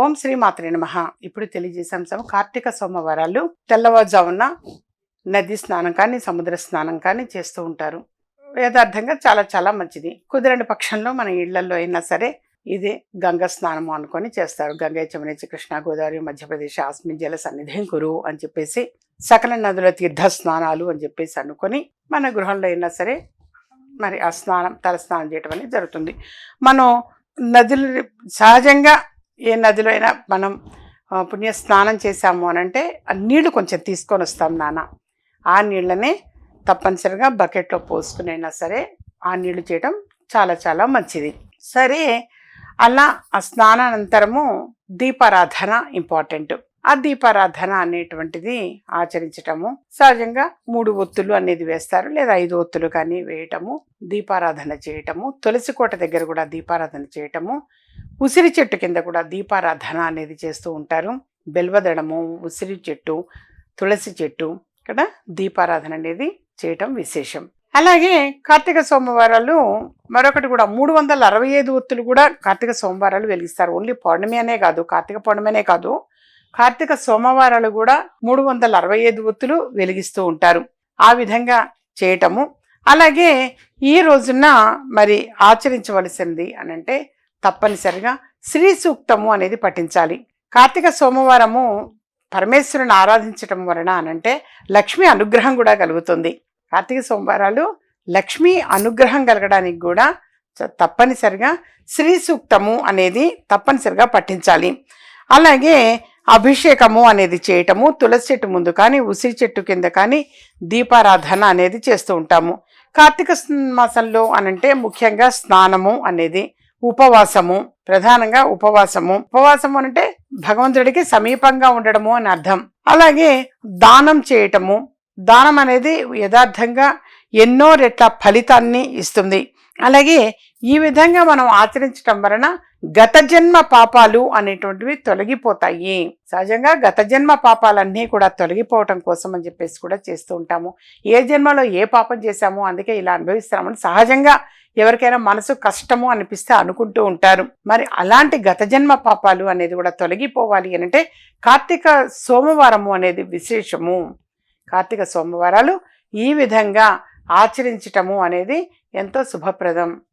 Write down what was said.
ఓం శ్రీ మాత్రే నమ. ఇప్పుడు తెలియజేసాం కార్తీక సోమవారాలు తెల్లవారుజామున నది స్నానం కానీ సముద్ర స్నానం కానీ చేస్తూ ఉంటారు. యథార్థంగా చాలా చాలా మంచిది. కుదిరని పక్షంలో మన ఇళ్ళలో అయినా సరే ఇది గంగ స్నానము అనుకొని చేస్తారు. గంగా చమనేచి కృష్ణా గోదావరి మధ్యప్రదేశ్ ఆస్మి జల సన్నిధిం కురు అని చెప్పేసి సకల నదుల తీర్థ స్నానాలు అని చెప్పేసి అనుకొని మన గృహంలో అయినా సరే మరి ఆ స్నానం తల స్నానం చేయటం అనేది జరుగుతుంది. మనం నదులు సహజంగా ఏ నదిలో అయినా మనం పుణ్య స్నానం చేశాము అని అంటే ఆ నీళ్ళు కొంచెం తీసుకొని వస్తాం నాన్న. ఆ నీళ్ళనే తప్పనిసరిగా బకెట్లో పోసుకునైనా సరే ఆ నీళ్ళు చేయటం చాలా చాలా మంచిది. సరే అలా ఆ స్నానానంతరము దీపారాధన ఇంపార్టెంట్. ఆ దీపారాధన అనేటువంటిది ఆచరించటము సహజంగా మూడు ఒత్తులు అనేది వేస్తారు లేదా ఐదు ఒత్తులు కానీ వేయటము దీపారాధన చేయటము తులసి కోట దగ్గర కూడా దీపారాధన చేయటము ఉసిరి చెట్టు కింద కూడా దీపారాధన అనేది చేస్తూ ఉంటారు. బెల్వదడము ఉసిరి చెట్టు తులసి చెట్టు ఇక్కడ దీపారాధన అనేది చేయటం విశేషం. అలాగే కార్తీక సోమవారాలు మరొకటి కూడా మూడు వందల అరవై ఐదు ఒత్తులు కూడా కార్తీక సోమవారాలు వెలిగిస్తారు. ఓన్లీ పౌర్ణమి అనే కాదు కార్తీక పౌర్ణమినే కాదు కార్తీక సోమవారాలు కూడా మూడు వందల అరవై ఐదు ఒత్తులు వెలిగిస్తూ ఉంటారు. ఆ విధంగా చేయటము. అలాగే ఈ రోజున మరి ఆచరించవలసింది అని అంటే తప్పనిసరిగా శ్రీ సూక్తము అనేది పఠించాలి. కార్తీక సోమవారము పరమేశ్వరుని ఆరాధించటం వలన అనంటే లక్ష్మీ అనుగ్రహం కూడా కలుగుతుంది. కార్తీక సోమవారాలు లక్ష్మీ అనుగ్రహం కలగడానికి కూడా తప్పనిసరిగా శ్రీ సూక్తము అనేది తప్పనిసరిగా పఠించాలి. అలాగే అభిషేకము అనేది చేయటము తులసి చెట్టు ముందు కానీ ఉసిరి చెట్టు కింద కానీ దీపారాధన అనేది చేస్తూ ఉంటాము. కార్తీక మాసంలో అనంటే ముఖ్యంగా స్నానము అనేది ఉపవాసము ప్రధానంగా ఉపవాసము. ఉపవాసము అంటే భగవంతుడికి సమీపంగా ఉండడము అని అర్థం. అలాగే దానం చేయటము. దానం అనేది యథార్థంగా ఎన్నో రెట్ల ఫలితాన్ని ఇస్తుంది. అలాగే ఈ విధంగా మనం ఆచరించటం వలన గత జన్మ పాపాలు అనేటువంటివి తొలగిపోతాయి. సహజంగా గత జన్మ పాపాలన్నీ కూడా తొలగిపోవటం కోసం అని చెప్పేసి కూడా చేస్తూ ఉంటాము. ఏ జన్మలో ఏ పాపం చేశామో అందుకే ఇలా అనుభవిస్తామని సహజంగా ఎవరికైనా మనసు కష్టము అనిపిస్తే అనుకుంటూ ఉంటారు. మరి అలాంటి గత జన్మ పాపాలు అనేది కూడా తొలగిపోవాలి అని అంటే కార్తీక సోమవారము అనేది విశేషము. కార్తీక సోమవారాలు ఈ విధంగా ఆచరించటము అనేది ఎంతో శుభప్రదం.